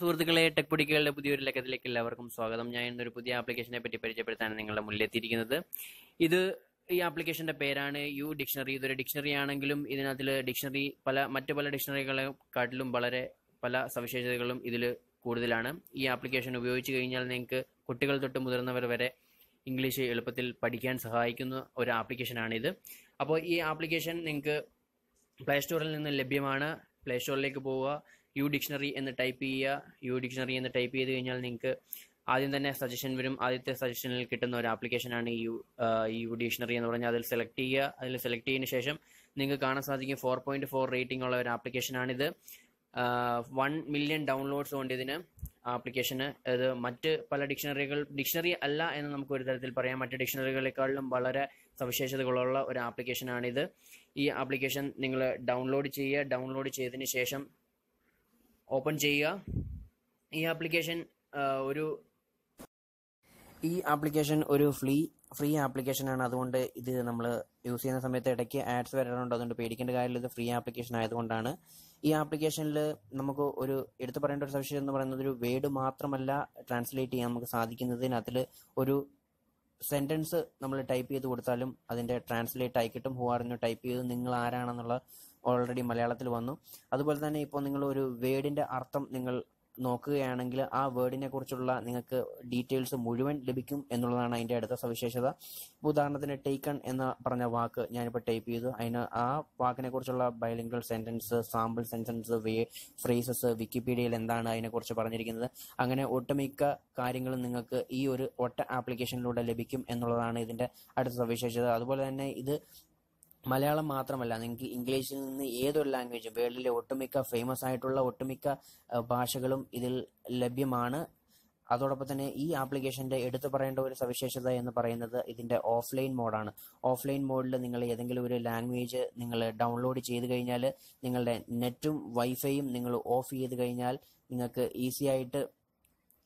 സുഹൃത്തുക്കളെ ടെക് പൊടിക്കുകളുടെ പുതിയൊരു ലക്കത്തിലേക്ക് എല്ലാവർക്കും സ്വാഗതം. ഞാൻ ഇന്നൊരു പുതിയ ആപ്ലിക്കേഷനെ പറ്റി പരിചയപ്പെടുത്താൻ നിങ്ങളുടെ മുന്നിലെത്തിയിരിക്കുന്നത്. ഇത് ഈ ആപ്ലിക്കേഷന്റെ പേരാണ് യു ഡിക്ഷണറി ഇതൊരു ഡിക്ഷണറി ആണെങ്കിലും ഇതിനകത്തിൽ ഡിക്ഷണറി പല മറ്റു പല ഡിക്ഷണറികളെക്കാട്ടിലും വളരെ പല സവിശേഷതകളും ഇതിൽ കൂടുതലാണ്. ഈ ആപ്ലിക്കേഷൻ ഉപയോഗിച്ച് കഴിഞ്ഞാൽ നിങ്ങൾക്ക് കുട്ടികൾ തൊട്ട് മുതിർന്നവർ വരെ ഇംഗ്ലീഷ് എളുപ്പത്തിൽ പഠിക്കാൻ സഹായിക്കുന്ന ഒരു ആപ്ലിക്കേഷനാണിത് അപ്പോൾ ഈ ആപ്ലിക്കേഷൻ നിങ്ങൾക്ക് പ്ലേ സ്റ്റോറിൽ നിന്ന് ലഭ്യമാണ്. പ്ലേ സ്റ്റോറിലേക്ക് പോവുക. യു ഡിക്ഷണറി എന്ന് ടൈപ്പ് ചെയ്യുക. യു ഡിക്ഷണറി എന്ന് ടൈപ്പ് ചെയ്ത് കഴിഞ്ഞാൽ നിങ്ങൾക്ക് ആദ്യം തന്നെ സജഷൻ വരും. ആദ്യത്തെ സജഷനിൽ കിട്ടുന്ന ഒരു ആപ്ലിക്കേഷനാണ് യു യു ഡിക്ഷണറി എന്ന് പറഞ്ഞാൽ അതിൽ സെലക്ട് ചെയ്യുക. അതിൽ സെലക്ട് ചെയ്തതിന് ശേഷം നിങ്ങൾക്ക് കാണാൻ സാധിക്കും ഫോർ പോയിന്റ് ഫോർ റേറ്റിംഗ് ഉള്ള ഒരു ആപ്ലിക്കേഷനാണിത് വൺ മില്യൺ ഡൗൺലോഡ്സ് കൊണ്ട് ഇതിന് ആപ്ലിക്കേഷന്. ഇത് മറ്റ് പല ഡിക്ഷണറികൾ ഡിക്ഷണറി അല്ല എന്ന് നമുക്ക് ഒരു തരത്തിൽ പറയാം. മറ്റ് ഡിക്ഷണറികളെക്കാളും വളരെ സവിശേഷതകളുള്ള ഒരു ആപ്ലിക്കേഷനാണിത്. ഈ ആപ്ലിക്കേഷൻ നിങ്ങൾ ഡൗൺലോഡ് ചെയ്യുക. ഡൗൺലോഡ് ചെയ്തതിന് ശേഷം ഓപ്പൺ ചെയ്യുക. ഈ ആപ്ലിക്കേഷൻ ഒരു ഈ ആപ്ലിക്കേഷൻ ഒരു ഫ്രീ ഫ്രീ ആപ്ലിക്കേഷനാണ്. അതുകൊണ്ട് ഇത് നമ്മൾ യൂസ് ചെയ്യുന്ന സമയത്ത് ഇടയ്ക്ക് ആഡ്സ് വരാറുണ്ട്. അതുകൊണ്ട് പേടിക്കേണ്ട കാര്യമില്ല. ഇത് ഫ്രീ ആപ്ലിക്കേഷൻ ആയതുകൊണ്ടാണ്. ഈ ആപ്ലിക്കേഷനിൽ നമുക്ക് ഒരു എടുത്തു പറയേണ്ട ഒരു സവിശേഷത എന്ന് പറയുന്നത് ഒരു വേഡ് മാത്രമല്ല ട്രാൻസ്ലേറ്റ് ചെയ്യാൻ നമുക്ക് സാധിക്കുന്നതിന് അതിൽ ഒരു സെന്റൻസ് നമ്മൾ ടൈപ്പ് ചെയ്ത് കൊടുത്താലും അതിന്റെ ട്രാൻസ്ലേറ്റ് ആയി കിട്ടും ഹു ടൈപ്പ് ചെയ്ത് നിങ്ങൾ ആരാണെന്നുള്ള ഓൾറെഡി മലയാളത്തിൽ വന്നു. അതുപോലെ തന്നെ ഇപ്പോൾ നിങ്ങൾ ഒരു വേർഡിന്റെ അർത്ഥം നിങ്ങൾ നോക്കുകയാണെങ്കിൽ ആ വേർഡിനെ കുറിച്ചുള്ള നിങ്ങൾക്ക് ഡീറ്റെയിൽസ് മുഴുവൻ ലഭിക്കും എന്നുള്ളതാണ് അതിന്റെ അടുത്ത സവിശേഷത. ഉദാഹരണത്തിന് ടേക്കൺ എന്ന് പറഞ്ഞ വാക്ക് ഞാനിപ്പോൾ ടൈപ്പ് ചെയ്തു. അതിന് ആ വാക്കിനെ കുറിച്ചുള്ള bilingual sentence sample sentence way phrases വിക്കിപീഡിയയിൽ എന്താണ് അതിനെക്കുറിച്ച് പറഞ്ഞിരിക്കുന്നത്. അങ്ങനെ ഒട്ടുമിക്ക കാര്യങ്ങളും നിങ്ങൾക്ക് ഈ ഒരു ഒറ്റ ആപ്ലിക്കേഷനിലൂടെ ലഭിക്കും എന്നുള്ളതാണ് ഇതിന്റെ അടുത്ത സവിശേഷത. അതുപോലെ തന്നെ ഇത് മലയാളം മാത്രമല്ല നിങ്ങൾക്ക് ഇംഗ്ലീഷിൽ നിന്ന് ഏതൊരു ലാംഗ്വേജും വേൾഡിലെ ഒട്ടുമിക്ക ഫേമസ് ആയിട്ടുള്ള ഒട്ടുമിക്ക ഭാഷകളും ഇതിൽ ലഭ്യമാണ്. അതോടൊപ്പം തന്നെ ഈ ആപ്ലിക്കേഷന്റെ എടുത്തു പറയേണ്ട ഒരു സവിശേഷത എന്ന് പറയുന്നത് ഇതിന്റെ ഓഫ്ലൈൻ മോഡാണ്. ഓഫ്ലൈൻ മോഡിൽ നിങ്ങൾ ഏതെങ്കിലും ഒരു ലാംഗ്വേജ് നിങ്ങൾ ഡൗൺലോഡ് ചെയ്ത് കഴിഞ്ഞാൽ നിങ്ങളുടെ നെറ്റും വൈഫൈയും നിങ്ങൾ ഓഫ് ചെയ്ത് കഴിഞ്ഞാൽ നിങ്ങൾക്ക് ഈസി ആയിട്ട്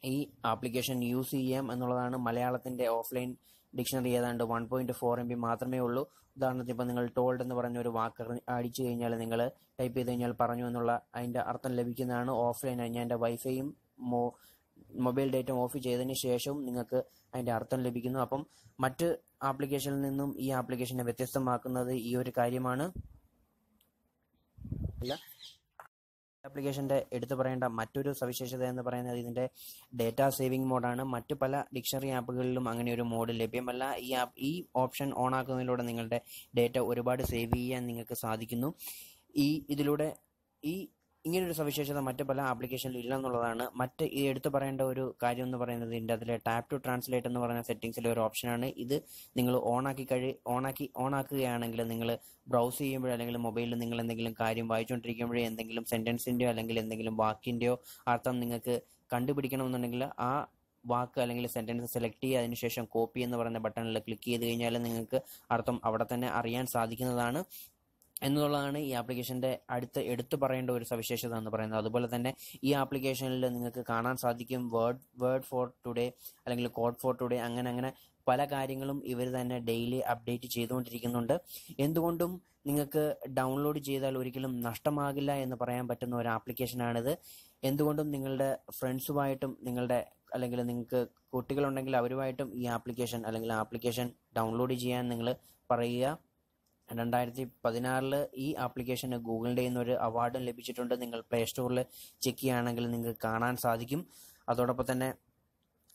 ഈ ആപ്ലിക്കേഷൻ യൂസ് ചെയ്യാം എന്നുള്ളതാണ് മലയാളത്തിന്റെ ഓഫ്ലൈൻ ഡിക്ഷണറി ഏതാണ്ട് one point four M B മാത്രമേ ഉള്ളൂ. ഉദാഹരണത്തിന് ഇപ്പം നിങ്ങൾ ടോൾഡ് എന്ന് പറഞ്ഞ ഒരു വാക്ക് അടിച്ചു കഴിഞ്ഞാൽ നിങ്ങൾ ടൈപ്പ് ചെയ്ത് കഴിഞ്ഞാൽ പറഞ്ഞു എന്നുള്ള അതിന്റെ അർത്ഥം ലഭിക്കുന്നതാണ്. ഓഫ്ലൈൻ ഞാൻ എന്റെ വൈഫൈയും മോ മൊബൈൽ ഡേറ്റ ഓഫ് ചെയ്തതിന് ശേഷവും നിങ്ങൾക്ക് അതിന്റെ അർത്ഥം ലഭിക്കുന്നു. അപ്പം മറ്റ് ആപ്ലിക്കേഷനിൽ നിന്നും ഈ ആപ്ലിക്കേഷനെ വ്യത്യസ്തമാക്കുന്നത് ഈ ഒരു കാര്യമാണ്. അല്ല ആപ്ലിക്കേഷന്റെ എടുത്തു പറയേണ്ട മറ്റൊരു സവിശേഷത എന്ന് പറയുന്നത് ഇതിന്റെ ഡേറ്റ സേവിംഗ് മോഡാണ്. മറ്റു പല ഡിക്ഷണറി ആപ്പുകളിലും അങ്ങനെ ഒരു മോഡ് ലഭ്യമല്ല. ഈ ആപ്പ് ഈ ഓപ്ഷൻ ഓൺ ആക്കുന്നതിലൂടെ നിങ്ങളുടെ ഡേറ്റ ഒരുപാട് സേവ് ചെയ്യാൻ നിങ്ങൾക്ക് സാധിക്കുന്നു. ഈ ഇതിലൂടെ ഈ ഇങ്ങനൊരു സവിശേഷത മറ്റു പല ആപ്ലിക്കേഷനിലും ഇല്ല എന്നുള്ളതാണ് മറ്റ് ഈ എടുത്തു പറയേണ്ട ഒരു കാര്യം എന്ന് പറയുന്നത് ഇതിന്റെ അതിലെ ടാപ്പ് ടു ട്രാൻസ്ലേറ്റ് എന്ന് പറയുന്ന സെറ്റിംഗ്സിലെ ഒരു ഓപ്ഷനാണ് ഇത് നിങ്ങൾ ഓണാക്കി കഴി ഓണാക്കി ഓണാക്കുകയാണെങ്കിൽ നിങ്ങൾ ബ്രൗസ് ചെയ്യുമ്പോഴോ അല്ലെങ്കിൽ മൊബൈലിൽ നിങ്ങൾ എന്തെങ്കിലും കാര്യം വായിച്ചുകൊണ്ടിരിക്കുമ്പോഴേ എന്തെങ്കിലും സെന്റൻസിന്റെയോ അല്ലെങ്കിൽ എന്തെങ്കിലും വാക്കിന്റെയോ അർത്ഥം നിങ്ങൾക്ക് കണ്ടുപിടിക്കണമെന്നുണ്ടെങ്കിൽ ആ വാക്ക് അല്ലെങ്കിൽ സെന്റൻസ് സെലക്ട് ചെയ്യുക. അതിനുശേഷം കോപ്പി എന്ന് പറയുന്ന ബട്ടണിൽ ക്ലിക്ക് ചെയ്ത് കഴിഞ്ഞാൽ നിങ്ങൾക്ക് അർത്ഥം അവിടെ തന്നെ അറിയാൻ സാധിക്കുന്നതാണ്. എന്നുള്ളതാണ് ഈ ആപ്ലിക്കേഷന്റെ അടുത്ത് എടുത്തു പറയേണ്ട ഒരു സവിശേഷത എന്ന് പറയുന്നത്. അതുപോലെ തന്നെ ഈ ആപ്ലിക്കേഷനിൽ നിങ്ങൾക്ക് കാണാൻ സാധിക്കും വേർഡ് വേർഡ് ഫോർ ടുഡേ അല്ലെങ്കിൽ കോഡ് ഫോർ ടുഡേ അങ്ങനെ അങ്ങനെ പല കാര്യങ്ങളും ഇവർ തന്നെ ഡെയിലി അപ്ഡേറ്റ് ചെയ്തുകൊണ്ടിരിക്കുന്നുണ്ട്. എന്തുകൊണ്ടും നിങ്ങൾക്ക് ഡൗൺലോഡ് ചെയ്താൽ ഒരിക്കലും നഷ്ടമാകില്ല എന്ന് പറയാൻ പറ്റുന്ന ഒരു ആപ്ലിക്കേഷനാണിത്. എന്തുകൊണ്ടും നിങ്ങളുടെ ഫ്രണ്ട്സുമായിട്ടും നിങ്ങളുടെ അല്ലെങ്കിൽ നിങ്ങൾക്ക് കുട്ടികളുണ്ടെങ്കിൽ അവരുമായിട്ടും ഈ ആപ്ലിക്കേഷൻ അല്ലെങ്കിൽ ആപ്ലിക്കേഷൻ ഡൗൺലോഡ് ചെയ്യാൻ നിങ്ങൾ പറയുക. രണ്ടായിരത്തി പതിനാറിൽ ഈ ആപ്ലിക്കേഷന് ഗൂഗിളിന്റെ ഒരു അവാർഡും ലഭിച്ചിട്ടുണ്ട്. നിങ്ങൾ പ്ലേ സ്റ്റോറിൽ ചെക്ക് ചെയ്യുകയാണെങ്കിൽ നിങ്ങൾക്ക് കാണാൻ സാധിക്കും. അതോടൊപ്പം തന്നെ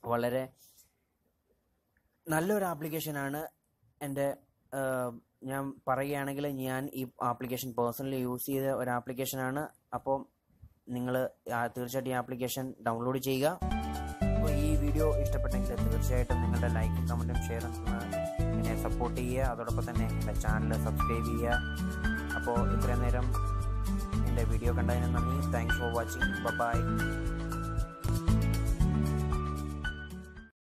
വളരെ നല്ലൊരു ആപ്ലിക്കേഷനാണ് എന്റെ ഞാൻ പറയുകയാണെങ്കിൽ ഞാൻ ഈ ആപ്ലിക്കേഷൻ പേഴ്സണലി യൂസ് ചെയ്ത ഒരു ആപ്ലിക്കേഷനാണ്. അപ്പോൾ നിങ്ങൾ തീർച്ചയായിട്ടും ഈ ആപ്ലിക്കേഷൻ ഡൗൺലോഡ് ചെയ്യുക. അപ്പോൾ ഈ വീഡിയോ ഇഷ്ടപ്പെട്ടെങ്കിൽ തീർച്ചയായിട്ടും നിങ്ങളുടെ ലൈക്കും കമന്റും ഷെയറും എന്നെ സപ്പോർട്ട് ചെയ്യുക. അതോടൊപ്പം തന്നെ എന്റെ ചാനൽ സബ്സ്ക്രൈബ് ചെയ്യുക. അപ്പോൾ ഇത്രയും നേരം എന്റെ വീഡിയോ കണ്ടതിന് നന്ദി. Thanks for watching bye